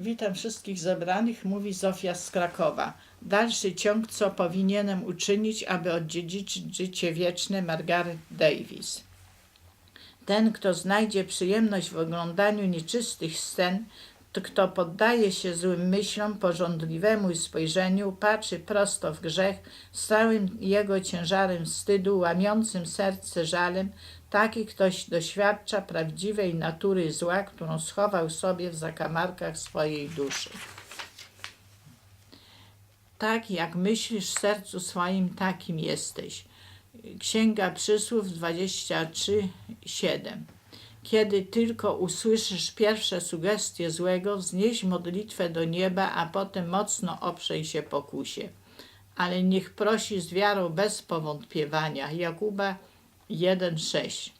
Witam wszystkich zebranych, mówi Zofia z Krakowa. Dalszy ciąg, co powinienem uczynić, aby odziedziczyć życie wieczne Margaret Davis. Ten, kto znajdzie przyjemność w oglądaniu nieczystych scen, to kto poddaje się złym myślom, pożądliwemu spojrzeniu, patrzy prosto w grzech, z całym jego ciężarem wstydu, łamiącym serce żalem, taki ktoś doświadcza prawdziwej natury zła, którą schował sobie w zakamarkach swojej duszy. Tak jak myślisz w sercu swoim, takim jesteś. Księga Przysłów 23, 7. Kiedy tylko usłyszysz pierwsze sugestie złego, wznieś modlitwę do nieba, a potem mocno oprzej się pokusie. Ale niech prosi z wiarą bez powątpiewania. Jakuba 1,6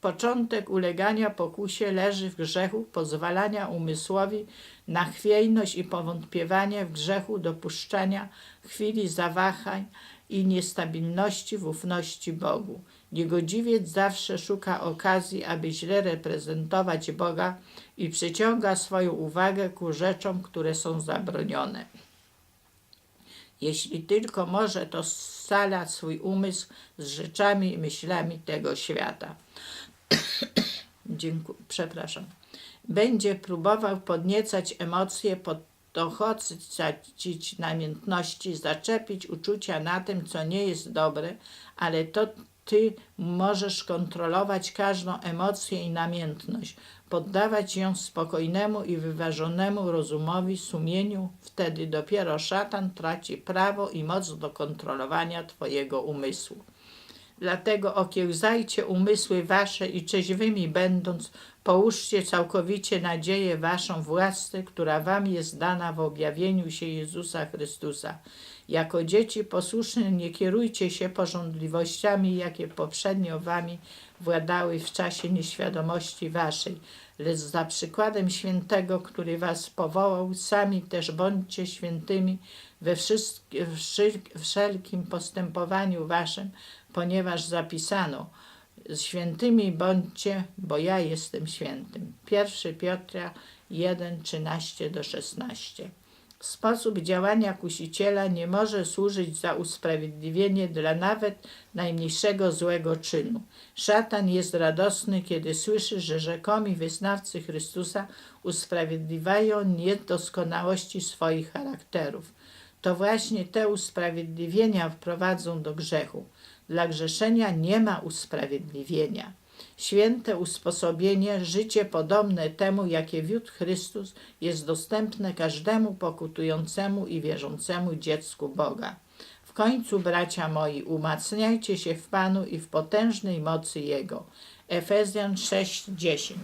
Początek ulegania pokusie leży w grzechu, pozwalania umysłowi na chwiejność i powątpiewanie w grzechu, dopuszczania chwili zawahań i niestabilności w ufności Bogu. Niegodziwiec zawsze szuka okazji, aby źle reprezentować Boga i przyciąga swoją uwagę ku rzeczom, które są zabronione. Jeśli tylko może, to scala swój umysł z rzeczami i myślami tego świata. Dziękuję, przepraszam. Będzie próbował podniecać emocje, podchodzić namiętności, zaczepić uczucia na tym, co nie jest dobre, ale to ty możesz kontrolować każdą emocję i namiętność, poddawać ją spokojnemu i wyważonemu rozumowi, sumieniu, wtedy dopiero szatan traci prawo i moc do kontrolowania twojego umysłu. Dlatego okiełzajcie umysły wasze i trzeźwymi będąc, połóżcie całkowicie nadzieję waszą w łasce, która wam jest dana w objawieniu się Jezusa Chrystusa. Jako dzieci posłuszne nie kierujcie się pożądliwościami, jakie poprzednio wami władały w czasie nieświadomości waszej, lecz za przykładem świętego, który was powołał, sami też bądźcie świętymi we wszelkim postępowaniu waszym, ponieważ zapisano świętymi bądźcie, bo ja jestem świętym. 1 Piotra 1, 13 do 16. Sposób działania kusiciela nie może służyć za usprawiedliwienie dla nawet najmniejszego złego czynu. Szatan jest radosny, kiedy słyszy, że rzekomi wyznawcy Chrystusa usprawiedliwiają niedoskonałości swoich charakterów. To właśnie te usprawiedliwienia wprowadzą do grzechu. Dla grzeszenia nie ma usprawiedliwienia. Święte usposobienie, życie podobne temu, jakie wiódł Chrystus, jest dostępne każdemu pokutującemu i wierzącemu dziecku Boga. W końcu, bracia moi, umacniajcie się w Panu i w potężnej mocy Jego. Efezjan 6:10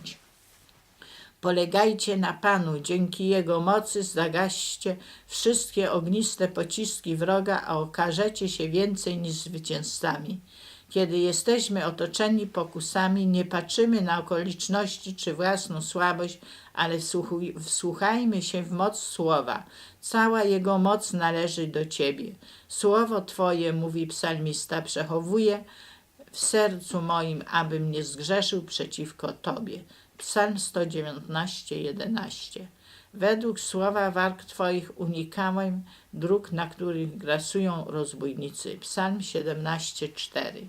Polegajcie na Panu, dzięki Jego mocy zagaście wszystkie ogniste pociski wroga, a okażecie się więcej niż zwycięzcami. Kiedy jesteśmy otoczeni pokusami, nie patrzymy na okoliczności czy własną słabość, ale wsłuchajmy się w moc słowa. Cała jego moc należy do Ciebie. Słowo Twoje, mówi psalmista, przechowuje w sercu moim, abym nie zgrzeszył przeciwko Tobie. Psalm 119, 11. Według słowa warg Twoich unikałem dróg, na których grasują rozbójnicy. Psalm 17, 4.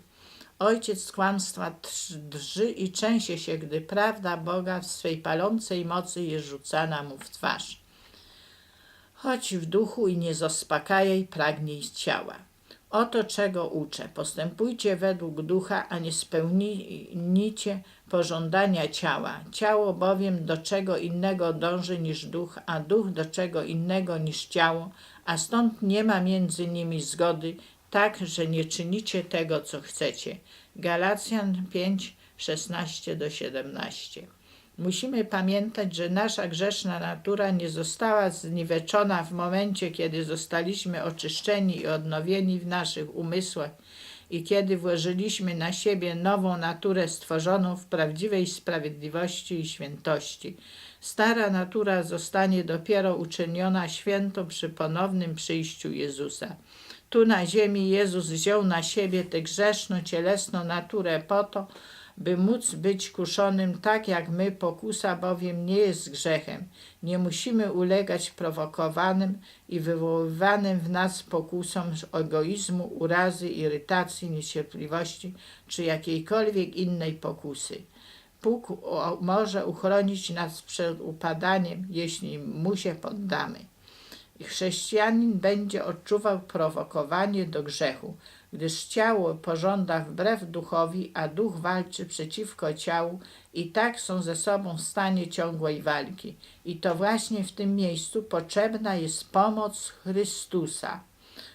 Ojciec kłamstwa drży i trzęsie się, gdy prawda Boga w swej palącej mocy jest rzucana mu w twarz. Chodź w duchu i nie zaspokajaj pragnień ciała. Oto czego uczę. Postępujcie według ducha, a nie spełnijcie pożądania ciała. Ciało bowiem do czego innego dąży niż duch, a duch do czego innego niż ciało, a stąd nie ma między nimi zgody, tak, że nie czynicie tego, co chcecie. Galacjan 5, 16 do 17. Musimy pamiętać, że nasza grzeszna natura nie została zniweczona w momencie, kiedy zostaliśmy oczyszczeni i odnowieni w naszych umysłach i kiedy włożyliśmy na siebie nową naturę stworzoną w prawdziwej sprawiedliwości i świętości. Stara natura zostanie dopiero uczyniona świętą przy ponownym przyjściu Jezusa. Tu na ziemi Jezus wziął na siebie tę grzeszną, cielesną naturę po to, by móc być kuszonym tak jak my, pokusa bowiem nie jest grzechem. Nie musimy ulegać prowokowanym i wywoływanym w nas pokusom egoizmu, urazy, irytacji, niecierpliwości czy jakiejkolwiek innej pokusy. Bóg może uchronić nas przed upadaniem, jeśli mu się poddamy. I chrześcijanin będzie odczuwał prowokowanie do grzechu, gdyż ciało pożąda wbrew duchowi, a duch walczy przeciwko ciału i tak są ze sobą w stanie ciągłej walki. I to właśnie w tym miejscu potrzebna jest pomoc Chrystusa.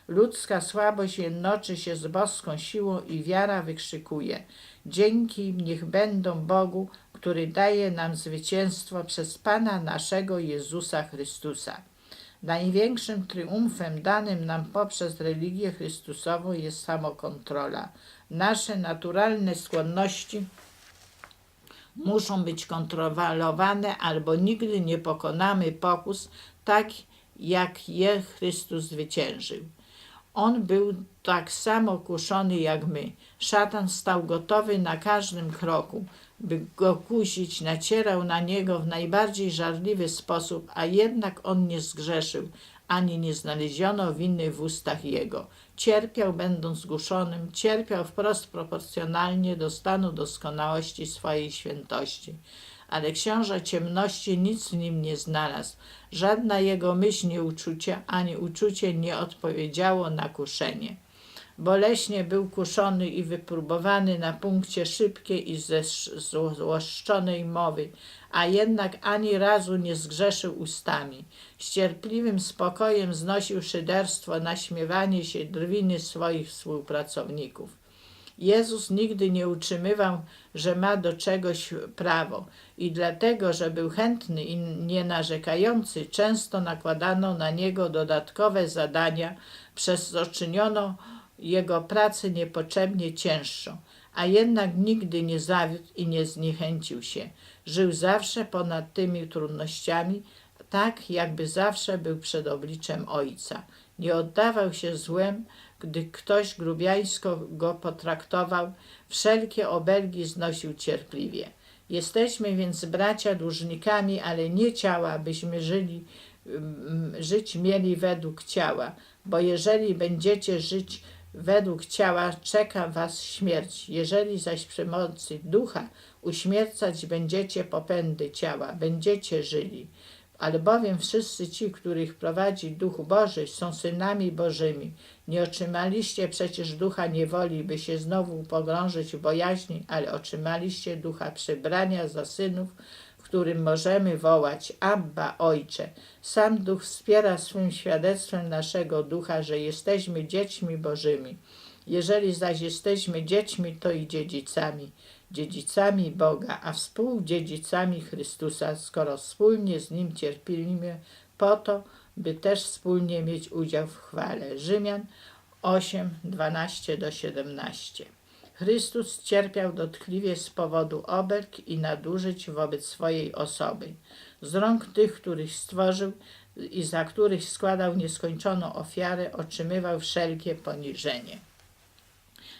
Ludzka słabość jednoczy się z boską siłą i wiara wykrzykuje: Dzięki niech będą Bogu, który daje nam zwycięstwo przez Pana naszego Jezusa Chrystusa. Największym triumfem danym nam poprzez religię Chrystusową jest samokontrola. Nasze naturalne skłonności muszą być kontrolowane, albo nigdy nie pokonamy pokus tak, jak je Chrystus zwyciężył. On był tak samo kuszony jak my. Szatan stał gotowy na każdym kroku, by go kusić, nacierał na niego w najbardziej żarliwy sposób, a jednak on nie zgrzeszył, ani nie znaleziono winy w ustach jego. Cierpiał, będąc zguszonym, cierpiał wprost proporcjonalnie do stanu doskonałości swojej świętości. Ale książę ciemności nic w nim nie znalazł. Żadna jego myśl, nie uczucie, ani uczucie nie odpowiedziało na kuszenie. Boleśnie był kuszony i wypróbowany na punkcie szybkiej i złoszczonej mowy, a jednak ani razu nie zgrzeszył ustami. Z cierpliwym spokojem znosił szyderstwo, naśmiewanie się drwiny swoich współpracowników. Jezus nigdy nie utrzymywał, że ma do czegoś prawo i dlatego, że był chętny i nienarzekający, często nakładano na niego dodatkowe zadania, przez co czyniono jego pracę niepotrzebnie cięższą, a jednak nigdy nie zawiódł i nie zniechęcił się. Żył zawsze ponad tymi trudnościami, tak jakby zawsze był przed obliczem Ojca. Nie oddawał się złem, gdy ktoś grubiańsko go potraktował, wszelkie obelgi znosił cierpliwie. Jesteśmy więc bracia dłużnikami, ale nie ciała, byśmy żyli, mm, żyć mieli według ciała, bo jeżeli będziecie żyć według ciała, czeka was śmierć. Jeżeli zaś przy mocy ducha uśmiercać będziecie popędy ciała, będziecie żyli. Albowiem wszyscy ci, których prowadzi Duch Boży, są synami Bożymi. Nie otrzymaliście przecież ducha niewoli, by się znowu pogrążyć w bojaźni, ale otrzymaliście ducha przybrania za synów, którym możemy wołać Abba, Ojcze. Sam Duch wspiera swym świadectwem naszego ducha, że jesteśmy dziećmi Bożymi. Jeżeli zaś jesteśmy dziećmi, to i dziedzicami, dziedzicami Boga, a współdziedzicami Chrystusa, skoro wspólnie z Nim cierpimy po to, by też wspólnie mieć udział w chwale. Rzymian 8, 12 do 17. Chrystus cierpiał dotkliwie z powodu obelg i nadużyć wobec swojej osoby. Z rąk tych, których stworzył i za których składał nieskończoną ofiarę, otrzymywał wszelkie poniżenie.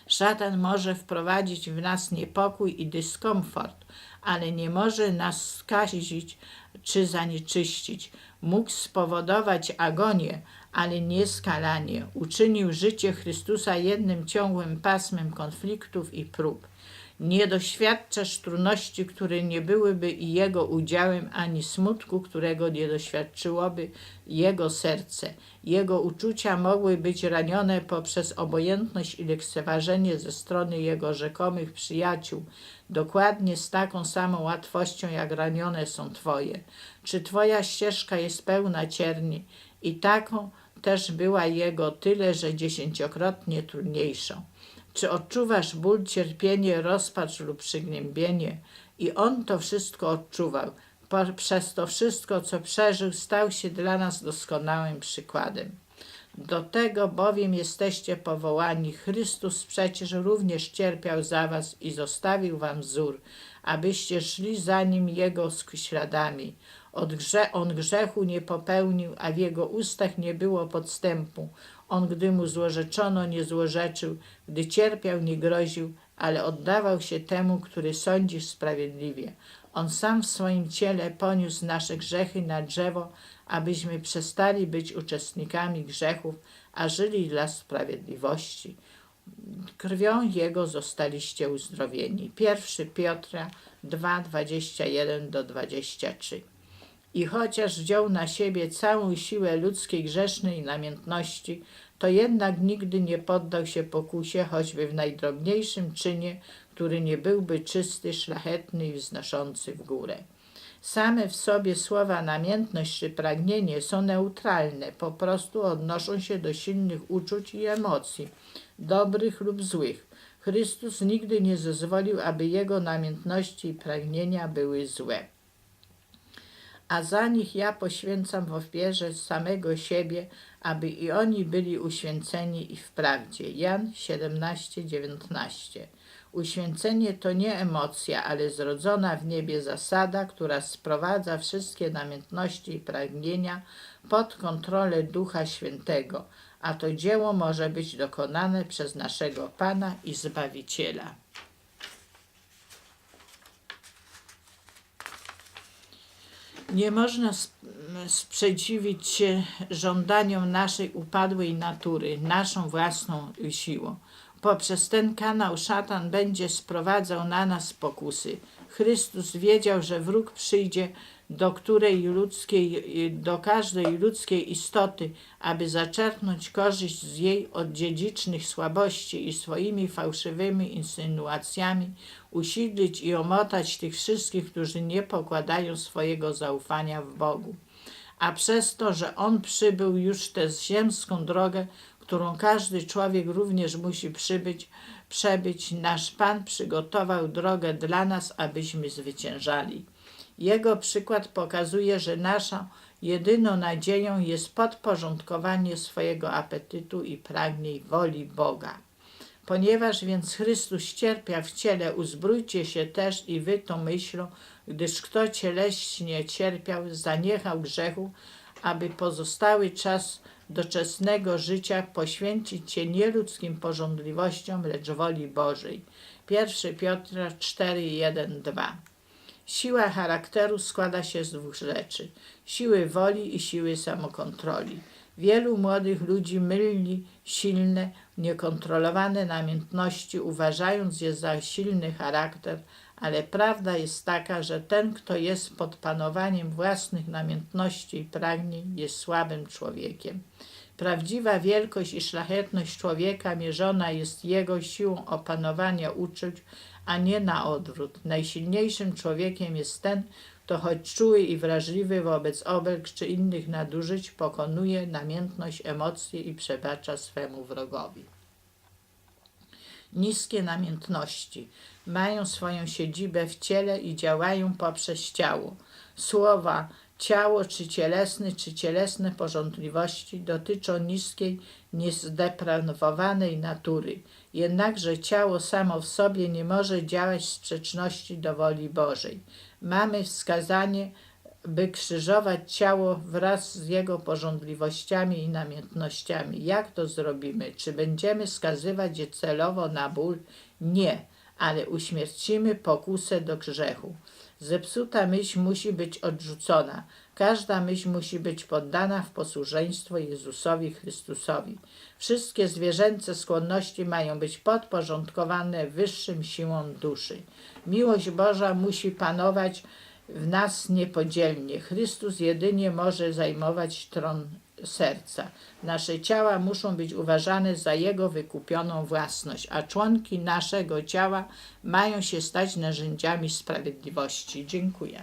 Szatan może wprowadzić w nas niepokój i dyskomfort, ale nie może nas skazić czy zanieczyścić. Mógł spowodować agonię, ale nie skalanie. Uczynił życie Chrystusa jednym ciągłym pasmem konfliktów i prób. Nie doświadczasz trudności, które nie byłyby i jego udziałem, ani smutku, którego nie doświadczyłoby jego serce. Jego uczucia mogły być ranione poprzez obojętność i lekceważenie ze strony jego rzekomych przyjaciół, dokładnie z taką samą łatwością, jak ranione są twoje. Czy twoja ścieżka jest pełna cierni i taką też była jego, tyle że dziesięciokrotnie trudniejszą. Czy odczuwasz ból, cierpienie, rozpacz lub przygnębienie? I on to wszystko odczuwał. Przez to wszystko, co przeżył, stał się dla nas doskonałym przykładem. Do tego bowiem jesteście powołani. Chrystus przecież również cierpiał za was i zostawił wam wzór, abyście szli za nim jego śladami. Grze, on grzechu nie popełnił, a w jego ustach nie było podstępu. On, gdy mu złorzeczono, nie złorzeczył, gdy cierpiał, nie groził, ale oddawał się temu, który sądzi sprawiedliwie. On sam w swoim ciele poniósł nasze grzechy na drzewo, abyśmy przestali być uczestnikami grzechów, a żyli dla sprawiedliwości. Krwią Jego zostaliście uzdrowieni. 1 Piotra 2, 21 do 23. I chociaż wziął na siebie całą siłę ludzkiej grzesznej namiętności, to jednak nigdy nie poddał się pokusie, choćby w najdrobniejszym czynie, który nie byłby czysty, szlachetny i wznoszący w górę. Same w sobie słowa namiętność czy pragnienie są neutralne, po prostu odnoszą się do silnych uczuć i emocji, dobrych lub złych. Chrystus nigdy nie zezwolił, aby jego namiętności i pragnienia były złe a za nich ja poświęcam w ofierze samego siebie, aby i oni byli uświęceni i w prawdzie. Jan 17, 19. Uświęcenie to nie emocja, ale zrodzona w niebie zasada, która sprowadza wszystkie namiętności i pragnienia pod kontrolę Ducha Świętego, a to dzieło może być dokonane przez naszego Pana i Zbawiciela. Nie można sp- sprzeciwić się żądaniom naszej upadłej natury, naszą własną siłą. Poprzez ten kanał szatan będzie sprowadzał na nas pokusy. Chrystus wiedział, że wróg przyjdzie do której ludzkiej, do każdej ludzkiej istoty, aby zaczerpnąć korzyść z jej odziedzicznych słabości i swoimi fałszywymi insynuacjami usidlić i omotać tych wszystkich, którzy nie pokładają swojego zaufania w Bogu. A przez to, że On przybył już tę ziemską drogę, którą każdy człowiek również musi przybyć, przebyć, nasz Pan przygotował drogę dla nas, abyśmy zwyciężali. Jego przykład pokazuje, że naszą jedyną nadzieją jest podporządkowanie swojego apetytu i pragnień woli Boga. Ponieważ więc Chrystus cierpiał w ciele, uzbrójcie się też i wy tą myślą, gdyż kto cieleśnie cierpiał, zaniechał grzechu, aby pozostały czas doczesnego życia poświęcić się nie ludzkim porządliwościom, lecz woli Bożej. 1 Piotra 4, 1, 2. Siła charakteru składa się z dwóch rzeczy: siły woli i siły samokontroli. Wielu młodych ludzi myli silne, niekontrolowane namiętności, uważając je za silny charakter, ale prawda jest taka, że ten, kto jest pod panowaniem własnych namiętności i pragnień, jest słabym człowiekiem. Prawdziwa wielkość i szlachetność człowieka mierzona jest jego siłą opanowania uczuć, a nie na odwrót. Najsilniejszym człowiekiem jest ten, kto choć czuły i wrażliwy wobec obelg czy innych nadużyć, pokonuje namiętność, emocje i przebacza swemu wrogowi. Niskie namiętności mają swoją siedzibę w ciele i działają poprzez ciało. Słowa ciało czy cielesny, czy cielesne porządliwości dotyczą niskiej, niezdeprawowanej natury. Jednakże ciało samo w sobie nie może działać w sprzeczności do woli Bożej. Mamy wskazanie, by krzyżować ciało wraz z jego porządliwościami i namiętnościami. Jak to zrobimy? Czy będziemy skazywać je celowo na ból? Nie, ale uśmiercimy pokusę do grzechu. Zepsuta myśl musi być odrzucona. Każda myśl musi być poddana w posłuszeństwo Jezusowi Chrystusowi. Wszystkie zwierzęce skłonności mają być podporządkowane wyższym siłom duszy. Miłość Boża musi panować w nas niepodzielnie. Chrystus jedynie może zajmować tron serca. Nasze ciała muszą być uważane za Jego wykupioną własność, a członki naszego ciała mają się stać narzędziami sprawiedliwości. Dziękuję.